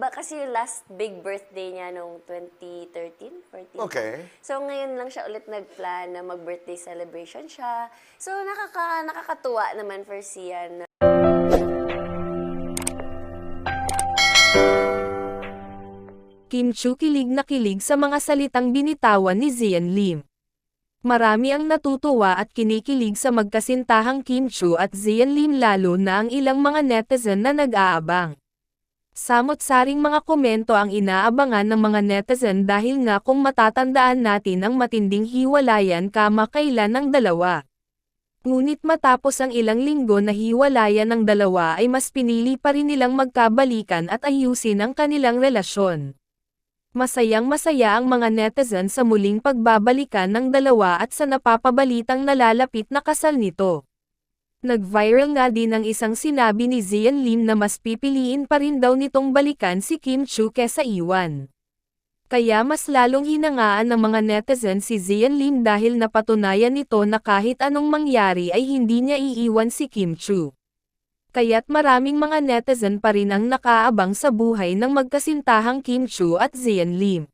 ba kasi yung last big birthday niya nung 2013, 14. Okay. So ngayon lang siya ulit nagplan na mag-birthday celebration siya. So nakaka nakakatuwa naman for Sian. Kim Chu kilig na kilig sa mga salitang binitawan ni Zian Lim. Marami ang natutuwa at kinikilig sa magkasintahang Kim Chu at Zian Lim lalo na ang ilang mga netizen na nag-aabang. Samot-saring mga komento ang inaabangan ng mga netizen dahil nga kung matatandaan natin ang matinding hiwalayan kamakailan ng dalawa. Ngunit matapos ang ilang linggo na hiwalayan ng dalawa ay mas pinili pa rin nilang magkabalikan at ayusin ang kanilang relasyon. Masayang masaya ang mga netizen sa muling pagbabalikan ng dalawa at sa napapabalitang nalalapit na kasal nito. Nag-viral nga din ang isang sinabi ni Zian Lim na mas pipiliin pa rin daw nitong balikan si Kim Chu kesa iwan. Kaya mas lalong hinangaan ng mga netizen si Zian Lim dahil napatunayan nito na kahit anong mangyari ay hindi niya iiwan si Kim Chu. Kaya't maraming mga netizen pa rin ang nakaabang sa buhay ng magkasintahang Kim Chu at Zian Lim.